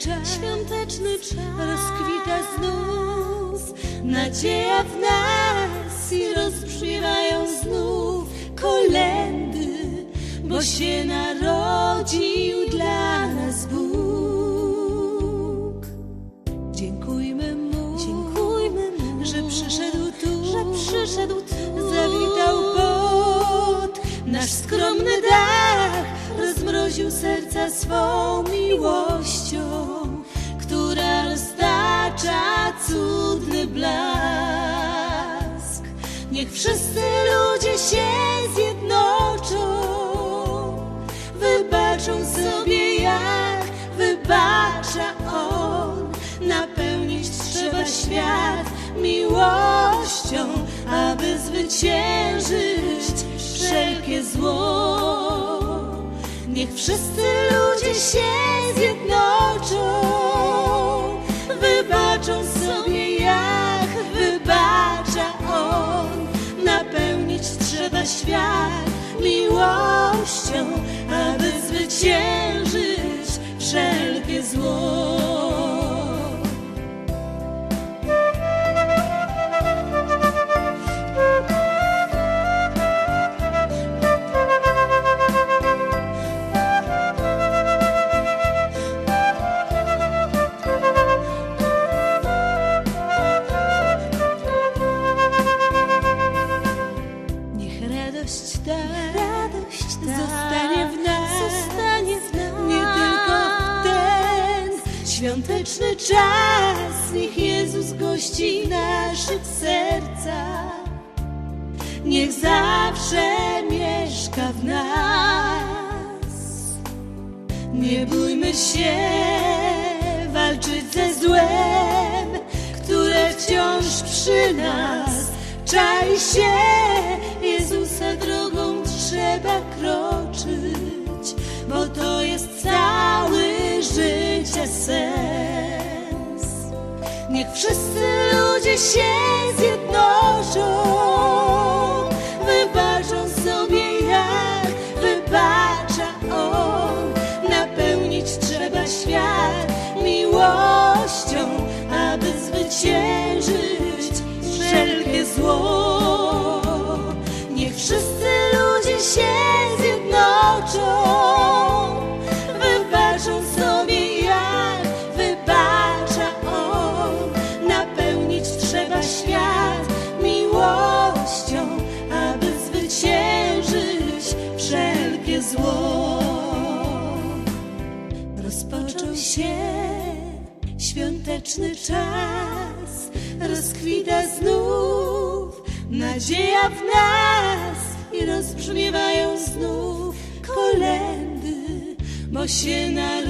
czas, świąteczny czas rozkwita znów nadzieja w nas i rozbrzmiewają znów kolendy, bo się narodził dla nas Bóg. Dziękujmy Mu, Dziękujmy mu że przyszedł tu, że przyszedł tu, zawitał pod nasz skromny dar rozmroził serca swą miłością, która roztacza cudny blask. Niech wszyscy ludzie się zjednoczą, wybaczą sobie jak wybacza On. Napełnić trzeba świat miłością, aby zwyciężyć wszelkie zło. Niech wszyscy ludzie się zjednoczą, wybaczą sobie jak wybacza On. Napełnić trzeba świat miłością, aby zwyciężyć zostanie w nas, zostanie w nas. nie tylko w ten świąteczny czas. Niech Jezus gości w naszych sercach, niech zawsze mieszka w nas. Nie bójmy się walczyć ze złem, które wciąż przy nas czai się. Jezusa drogą trzeba kroczyć, bo to jest cały życia sens. Niech wszyscy ludzie się się zjednoczą, wybaczą sobie jak wybacza On. Napełnić trzeba świat miłością, aby zwyciężyć wszelkie zło. Rozpoczął się świąteczny czas, rozkwita znów nadzieja w nas rozbrzmiewają znów kolendy, bo się narodził